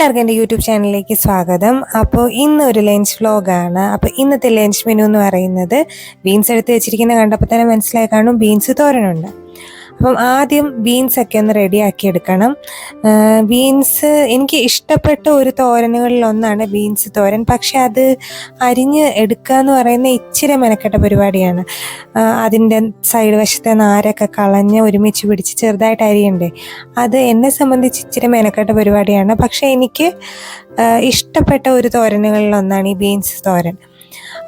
എല്ലാവർക്കും എന്റെ യൂട്യൂബ് ചാനലിലേക്ക് സ്വാഗതം. അപ്പോൾ ഇന്ന് ഒരു ലഞ്ച് വ്ലോഗാണ് അപ്പോൾ ഇന്നത്തെ ലഞ്ച് മെനു എന്ന് പറയുന്നത് ബീൻസ് എടുത്ത് വെച്ചിരിക്കുന്ന കണ്ടപ്പോൾ തന്നെ മനസ്സിലായി കാണും ബീൻസ് തോരനുണ്ട്. അപ്പം ആദ്യം ബീൻസ് ഒക്കെ ഒന്ന് റെഡിയാക്കി എടുക്കണം. ബീൻസ് എനിക്ക് ഇഷ്ടപ്പെട്ട ഒരു തോരനുകളിൽ ഒന്നാണ് ബീൻസ് തോരൻ. പക്ഷെ അത് അരിഞ്ഞ് എടുക്കുക എന്ന് പറയുന്ന ഇച്ചിരി മെനക്കെട്ട പരിപാടിയാണ്. അതിന്റെ സൈഡ് വശത്തെ നാരൊക്കെ കളഞ്ഞ് ഒരുമിച്ച് പിടിച്ച് ചെറുതായിട്ട് അരിയണ്ടേ. അത് എന്നെ സംബന്ധിച്ച് ഇച്ചിരി മെനക്കെട്ട പരിപാടിയാണ്. പക്ഷെ എനിക്ക് ഇഷ്ടപ്പെട്ട ഒരു തോരനുകളിൽ ഒന്നാണ് ഈ ബീൻസ് തോരൻ.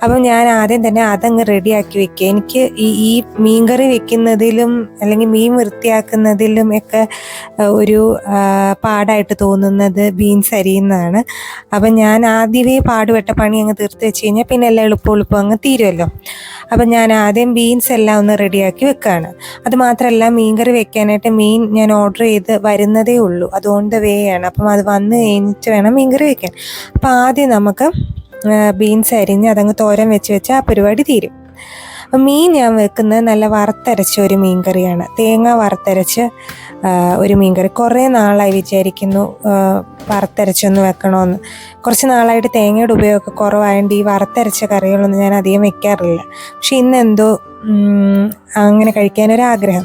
അപ്പം ഞാൻ ആദ്യം തന്നെ അതങ്ങ് റെഡിയാക്കി വെക്കുക. എനിക്ക് ഈ ഈ മീൻകറി വെക്കുന്നതിലും അല്ലെങ്കിൽ മീൻ വൃത്തിയാക്കുന്നതിലും ഒക്കെ ഒരു പാടായിട്ട് തോന്നുന്നത് ബീൻസ് അരിയുന്നതാണ്. അപ്പം ഞാൻ ആദ്യമേ പാടുപെട്ട പണി അങ്ങ് തീർത്ത് വെച്ച് കഴിഞ്ഞാൽ പിന്നെ എല്ലാം എളുപ്പം എളുപ്പം അങ്ങ് തീരുമല്ലോ. അപ്പം ഞാൻ ആദ്യം ബീൻസ് എല്ലാം ഒന്ന് റെഡിയാക്കി വെക്കുകയാണ്. അതുമാത്രമല്ല മീൻ മീൻകറി വെക്കാനായിട്ട് മീൻ ഞാൻ ഓർഡർ ചെയ്ത് വരുന്നതേ ഉള്ളൂ. അതുകൊണ്ട് ആണ് അപ്പം അത് വന്ന് കഴിഞ്ഞിട്ട് വേണം മീൻകറി വെക്കാൻ. അപ്പം ആദ്യം നമുക്ക് ബീൻസ് അരിഞ്ഞ് അതങ്ങ് തോരൻ വെച്ച് വെച്ച് ആ പരിപാടി തീരും. മീൻ ഞാൻ വെക്കുന്നത് നല്ല വറുത്തരച്ച ഒരു മീൻ കറിയാണ്. തേങ്ങ വറുത്തരച്ച് ഒരു മീൻ കറി. നാളായി വിചാരിക്കുന്നു വറുത്തരച്ചൊന്ന് വെക്കണമെന്ന് കുറച്ച് നാളായിട്ട് തേങ്ങയുടെ ഉപയോഗമൊക്കെ കുറവായതുകൊണ്ട് ഈ വറുത്തരച്ച കറികളൊന്നും ഞാൻ അധികം വെക്കാറില്ല. പക്ഷെ ഇന്ന് എന്തോ ഉം, അങ്ങനെ കഴിക്കാനൊരാഗ്രഹം.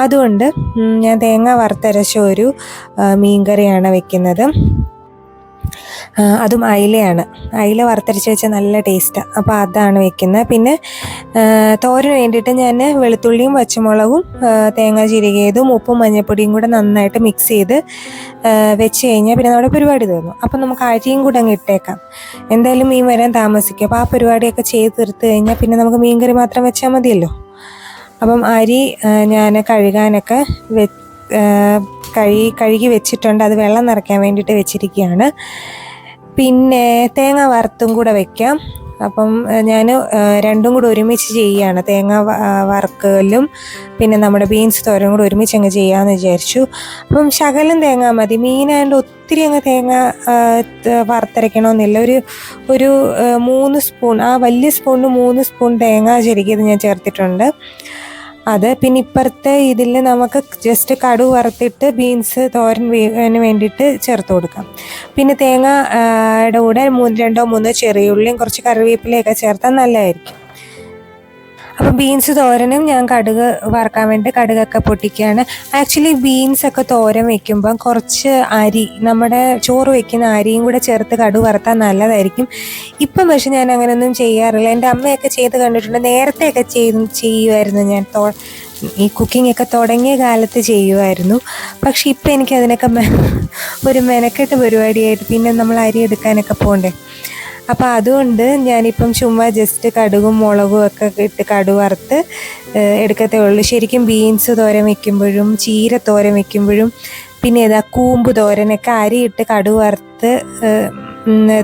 അതുകൊണ്ട് ഞാൻ തേങ്ങ വറുത്തരച്ച ഒരു മീൻകറിയാണ് മീൻ കറിയാണ് വെക്കുന്നത്. അതും അയിലയാണ്. അയില വറുത്തരച്ച് വെച്ചാൽ നല്ല ടേസ്റ്റാണ് അപ്പോൾ അതാണ് വെക്കുന്നത് പിന്നെ തോരന് വേണ്ടിയിട്ട് ഞാൻ വെളുത്തുള്ളിയും പച്ചമുളകും തേങ്ങ ചിരകിയതും ഉപ്പും മഞ്ഞൾപ്പൊടിയും കൂടെ നന്നായിട്ട് മിക്സ് ചെയ്ത് വെച്ച് കഴിഞ്ഞാൽ പിന്നെ നമ്മുടെ പരിപാടി തീർന്നു. അപ്പം നമുക്ക് അരിയും കൂടെ അങ്ങ് ഇട്ടേക്കാം. എന്തായാലും മീൻ വരാൻ താമസിക്കും. അപ്പോൾ ആ പരിപാടിയൊക്കെ ചെയ്ത് തീർത്ത് കഴിഞ്ഞാൽ പിന്നെ നമുക്ക് മീൻ കറി മാത്രം വെച്ചാൽ മതിയല്ലോ. അപ്പം അരി ഞാൻ കഴുകാനൊക്കെ വെ കഴുകി കഴുകി വെച്ചിട്ടുണ്ട്. അത് വെള്ളം നിറയ്ക്കാൻ വേണ്ടിയിട്ട് വെച്ചിരിക്കുകയാണ്. പിന്നെ തേങ്ങ വറുത്തും കൂടെ വെക്കാം. അപ്പം ഞാൻ രണ്ടും കൂടെ ഒരുമിച്ച് ചെയ്യുകയാണ്. തേങ്ങ വറുക്കലും പിന്നെ നമ്മുടെ ബീൻസ് തോരനും കൂടെ ഒരുമിച്ച് അങ്ങ് ചെയ്യാമെന്ന് വിചാരിച്ചു. അപ്പം ശകലം തേങ്ങ മതി. മീനായതുകൊണ്ട് ഒത്തിരി അങ്ങ് തേങ്ങ വറുത്തരയ്ക്കണമെന്നില്ല. ഒരു ഒരു മൂന്ന് സ്പൂൺ ആ വലിയ സ്പൂണിന് മൂന്ന് സ്പൂൺ തേങ്ങ ശരിക്കും ഞാൻ ചേർത്തിട്ടുണ്ട്. അത് പിന്നെ ഇപ്പുറത്തെ ഇതിൽ നമുക്ക് ജസ്റ്റ് കടുക് വറുത്തിട്ട് ബീൻസ് തോരൻ വേണ്ടിയിട്ട് ചേർത്ത് കൊടുക്കാം. പിന്നെ തേങ്ങയുടെ കൂടെ മൂന്ന് രണ്ടോ മൂന്നോ ചെറിയ ഉള്ളിയും കുറച്ച് കറിവേപ്പിലയൊക്കെ ചേർത്താൽ നല്ലതായിരിക്കും. അപ്പം ബീൻസ് തോരനും ഞാൻ കടുക് വറക്കാൻ വേണ്ടി കടുകൊക്കെ പൊട്ടിക്കുകയാണ്. ആക്ച്വലി ബീൻസ് ഒക്കെ തോരൻ വെക്കുമ്പം കുറച്ച് അരി നമ്മുടെ ചോറ് വെക്കുന്ന അരിയും കൂടെ ചേർത്ത് കടുക് വറുത്താൽ നല്ലതായിരിക്കും. ഇപ്പം പക്ഷെ ഞാൻ അങ്ങനെയൊന്നും ചെയ്യാറില്ല. എന്റെ അമ്മയൊക്കെ ചെയ്ത് കണ്ടിട്ടുണ്ട്. നേരത്തെയൊക്കെ ചെയ്ത് ചെയ്യുമായിരുന്നു ഞാൻ. തോ ഈ കുക്കിംഗ് ഒക്കെ തുടങ്ങിയ കാലത്ത് ചെയ്യുമായിരുന്നു. പക്ഷേ ഇപ്പം എനിക്ക് അതിനൊക്കെ ഒരു മെനക്കെട്ട് പരിപാടിയായിട്ട് പിന്നെ നമ്മൾ അരി എടുക്കാനൊക്കെ പോകണ്ടേ. അപ്പോൾ അതുകൊണ്ട് ഞാനിപ്പം ചുമ്മാ ജസ്റ്റ് കടുകും മുളകും ഒക്കെ ഇട്ട് കടു വറുത്ത് എടുക്കത്തേ ഉള്ളൂ. ശരിക്കും ബീൻസ് തോരൻ വെക്കുമ്പോഴും ചീര തോരൻ വെക്കുമ്പോഴും പിന്നെ ഏതാ കൂമ്പ് തോരനൊക്കെ അരിയിട്ട് കടു വറുത്ത്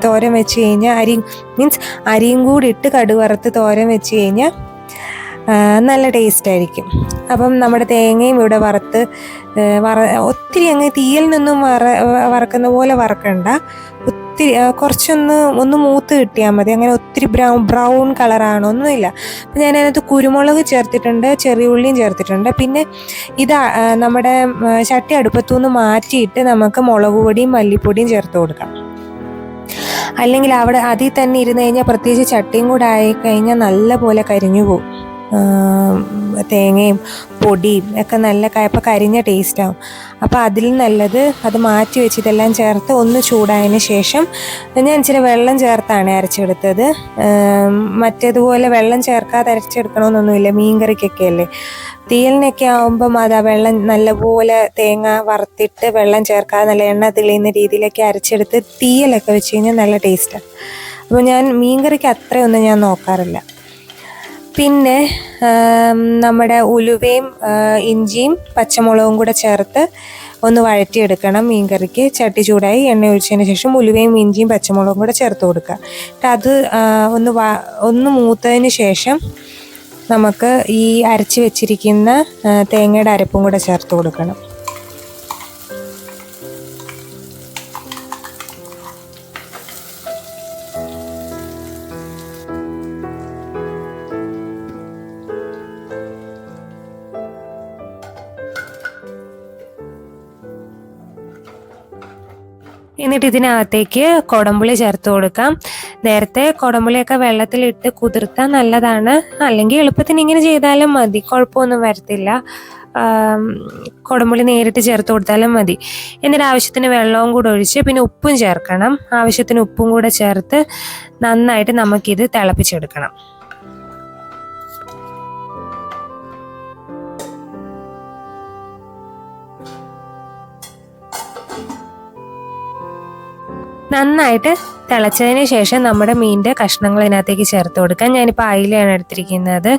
തോരൻ വെച്ച് കഴിഞ്ഞാൽ അരി മീൻസ് അരിയും കൂടി ഇട്ട് കടുവറുത്ത് തോരൻ വെച്ച് കഴിഞ്ഞാൽ നല്ല ടേസ്റ്റ് ആയിരിക്കും. അപ്പം നമ്മുടെ തേങ്ങയും ഇവിടെ വറുത്ത് വറ ഒത്തിരി അങ്ങ് തീയിൽ നിന്നും വറ വറക്കുന്ന പോലെ വറക്കണ്ട. ഒത്തിരി കുറച്ചൊന്ന് ഒന്ന് മൂത്ത് കിട്ടിയാൽ മതി. അങ്ങനെ ഒത്തിരി ബ്രൗൺ ബ്രൗൺ കളറാണോ ഒന്നുമില്ല. അപ്പം ഞാൻ അതിനകത്ത് കുരുമുളക് ചേർത്തിട്ടുണ്ട് ചെറിയ ഉള്ളിയും ചേർത്തിട്ടുണ്ട്. പിന്നെ ഇത് നമ്മുടെ ചട്ടി അടുപ്പത്തു നിന്ന് മാറ്റിയിട്ട് നമുക്ക് മുളക് പൊടിയും മല്ലിപ്പൊടിയും ചേർത്ത് കൊടുക്കാം. അല്ലെങ്കിൽ അവിടെ അതിൽ തന്നെ ഇരുന്ന് കഴിഞ്ഞാൽ പ്രത്യേകിച്ച് ചട്ടിയും കൂടെ ആയിക്കഴിഞ്ഞാൽ നല്ലപോലെ നല്ല പോലെ കരിഞ്ഞു പോകും. തേങ്ങയും പൊടിയും ഒക്കെ നല്ല കയപ്പ കരിഞ്ഞ ടേസ്റ്റാവും അപ്പോൾ അതിൽ നല്ലത് അത് മാറ്റി വെച്ച് ഇതെല്ലാം ചേർത്ത് ഒന്ന് ചൂടായതിന് ശേഷം ഞാൻ ഇച്ചിരി വെള്ളം ചേർത്താണ് അരച്ചെടുത്തത്. മറ്റേതുപോലെ വെള്ളം ചേർക്കാതെ അരച്ചെടുക്കണമെന്നൊന്നുമില്ല മീൻകറിക്കൊക്കെ അല്ലേ? തീയലിനൊക്കെ ആവുമ്പം അത് ആ വെള്ളം നല്ലപോലെ തേങ്ങ വറുത്തിട്ട് വെള്ളം ചേർക്കാതെ നല്ല എണ്ണ തെളിയുന്ന രീതിയിലൊക്കെ അരച്ചെടുത്ത് തീയലൊക്കെ വെച്ച് കഴിഞ്ഞാൽ നല്ല ടേസ്റ്റാണ് അപ്പോൾ ഞാൻ മീൻകറിക്ക് അത്രയൊന്നും ഞാൻ നോക്കാറില്ല. പിന്നെ നമ്മുടെ ഉലുവയും ഇഞ്ചിയും പച്ചമുളകും കൂടെ ചേർത്ത് ഒന്ന് വഴറ്റിയെടുക്കണം മീൻകറിക്ക്. ചട്ടി ചൂടായി എണ്ണ ഒഴിച്ചതിന് ശേഷം ഉലുവയും ഇഞ്ചിയും പച്ചമുളകും കൂടെ ചേർത്ത് കൊടുക്കുക. എന്നിട്ട് അത് ഒന്ന് ഒന്ന് മൂത്തതിന് ശേഷം നമുക്ക് ഈ അരച്ച് വെച്ചിരിക്കുന്ന തേങ്ങയുടെ അരപ്പും കൂടെ ചേർത്ത് കൊടുക്കണം. എന്നിട്ട് ഇതിനകത്തേക്ക് കുടംപുളി ചേർത്ത് കൊടുക്കാം. നേരത്തെ കുടംപുളിയൊക്കെ വെള്ളത്തിലിട്ട് കുതിർത്താൽ നല്ലതാണ്. അല്ലെങ്കിൽ എളുപ്പത്തിന് ഇങ്ങനെ ചെയ്താലും മതി കുഴപ്പമൊന്നും വരത്തില്ല. കുടമ്പുളി നേരിട്ട് ചേർത്ത് കൊടുത്താലും മതി. എന്നിട്ട് ആവശ്യത്തിന് വെള്ളവും കൂടെ ഒഴിച്ച് പിന്നെ ഉപ്പും ചേർക്കണം. ആവശ്യത്തിന് ഉപ്പും കൂടെ ചേർത്ത് നന്നായിട്ട് നമുക്കിത് തിളപ്പിച്ചെടുക്കണം. നന്നായിട്ട് തിളച്ചതിന് ശേഷം നമ്മുടെ മീനിന്റെ കഷ്ണങ്ങൾ ഇതിനകത്തേക്ക് ചേർത്ത് കൊടുക്കാം. ഞാനിപ്പോൾ അയിലയാണ് എടുത്തിരിക്കുന്നത്.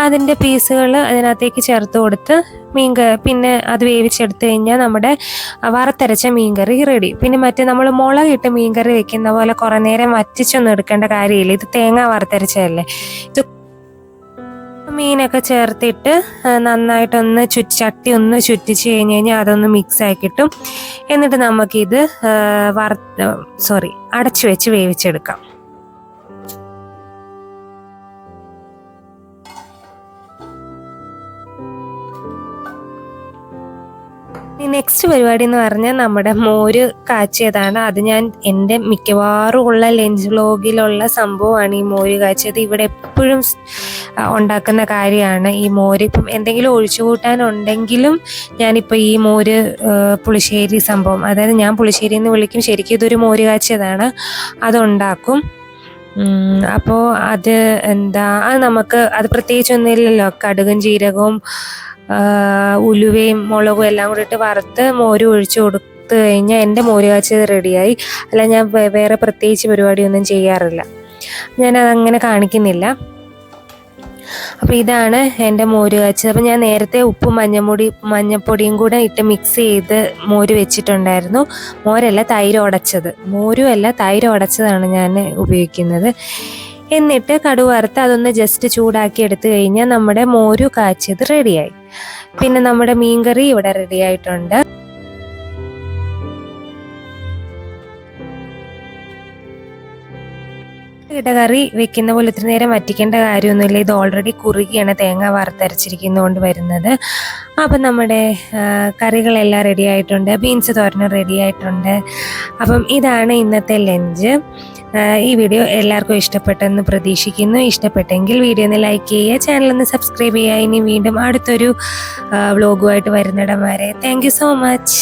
അതിന്റെ പീസുകൾ അതിനകത്തേക്ക് ചേർത്ത് കൊടുത്ത് മീൻ പിന്നെ അത് വേവിച്ചെടുത്ത് കഴിഞ്ഞാൽ നമ്മുടെ വറുത്തരച്ച മീൻകറി റെഡി പിന്നെ മറ്റേ നമ്മൾ മുളകിട്ട് മീൻകറി വെക്കുന്ന പോലെ കുറേ നേരം വറ്റിച്ചൊന്നും എടുക്കേണ്ട കാര്യമില്ല. ഇത് തേങ്ങ വറുത്തരച്ചതല്ലേ? ഇത് മീനൊക്കെ ചേർത്തിട്ട് നന്നായിട്ടൊന്ന് ചുറ്റി ചട്ടി ഒന്ന് ചുറ്റിച്ച് കഴിഞ്ഞ് കഴിഞ്ഞാൽ അതൊന്ന് മിക്സ് ആയി കിട്ടും എന്നിട്ട് നമുക്കിത് വറുത്ത് വറ സോറി അടച്ചു വെച്ച് വേവിച്ചെടുക്കാം. നെക്സ്റ്റ് പരിപാടി എന്ന് പറഞ്ഞാൽ നമ്മുടെ മോര് കാച്ചിയതാണ്. അത് ഞാൻ എന്റെ മിക്കവാറും ഉള്ള ലഞ്ച് വ്ലോഗിലുള്ള സംഭവമാണ് ഈ മോര് കാച്ചിയത്. ഇവിടെ എപ്പോഴും ഉണ്ടാക്കുന്ന കാര്യമാണ് ഈ മോര്. ഇപ്പം എന്തെങ്കിലും ഒഴിച്ചു കൂട്ടാനുണ്ടെങ്കിലും ഞാനിപ്പോൾ ഈ മോര് പുളിശ്ശേരി സംഭവം അതായത് ഞാൻ പുളിശ്ശേരി എന്ന് വിളിക്കും ശരിക്കും ഇതൊരു മോര് കാച്ചിയതാണ്. അതുണ്ടാക്കും അപ്പോൾ അത് എന്താ അത് നമുക്ക് അത് പ്രത്യേകിച്ചൊന്നുമില്ലല്ലോ കടുകും ജീരകവും ഉലുവയും മുളകും എല്ലാം കൂടി ഇട്ട് വറുത്ത് മോര് ഒഴിച്ചു കൊടുത്തു കഴിഞ്ഞാൽ എന്റെ മോര് കാച്ചത് റെഡിയായി അല്ല ഞാൻ വേറെ പ്രത്യേകിച്ച് പരിപാടിയൊന്നും ചെയ്യാറില്ല. ഞാനതങ്ങനെ കാണിക്കുന്നില്ല. അപ്പോൾ ഇതാണ് എന്റെ മോര് കാച്ചത് അപ്പോൾ ഞാൻ നേരത്തെ ഉപ്പും മഞ്ഞപ്പൊടി മഞ്ഞപ്പൊടിയും കൂടെ ഇട്ട് മിക്സ് ചെയ്ത് മോര് വെച്ചിട്ടുണ്ടായിരുന്നു. മോരല്ല തൈര് ഉടച്ചത്. മോരുമല്ല തൈര് ഉടച്ചതാണ് ഞാൻ ഉപയോഗിക്കുന്നത്. എന്നിട്ട് കടുവറുത്ത് അതൊന്ന് ജസ്റ്റ് ചൂടാക്കി എടുത്തു കഴിഞ്ഞാൽ നമ്മുടെ മോരു കാച്ചത് റെഡിയായി പിന്നെ നമ്മുടെ മീൻകറി ഇവിടെ റെഡി ആയിട്ടുണ്ട്. ഇടകറി വെക്കുന്ന പോലെ ഇത്ര നേരം വറ്റിക്കേണ്ട കാര്യമൊന്നുമില്ല. ഇത് ഓൾറെഡി കുറുകിയാണ്. തേങ്ങ വറുത്തരച്ചിരിക്കുന്നതുകൊണ്ട് വരുന്നത്. അപ്പം നമ്മുടെ കറികളെല്ലാം റെഡി ആയിട്ടുണ്ട് ബീൻസ് തോരനും റെഡി ആയിട്ടുണ്ട്. അപ്പം ഇതാണ് ഇന്നത്തെ ലഞ്ച് ഈ വീഡിയോ എല്ലാവർക്കും ഇഷ്ടപ്പെട്ടെന്ന് പ്രതീക്ഷിക്കുന്നു. ഇഷ്ടപ്പെട്ടെങ്കിൽ വീഡിയോ ഒന്ന് ലൈക്ക് ചെയ്യുക ചാനൽ ഒന്ന് സബ്സ്ക്രൈബ് ചെയ്യുക. ഇനി വീണ്ടും അടുത്തൊരു വ്ലോഗുമായിട്ട് വരുന്നിടം വരെ. Thank so much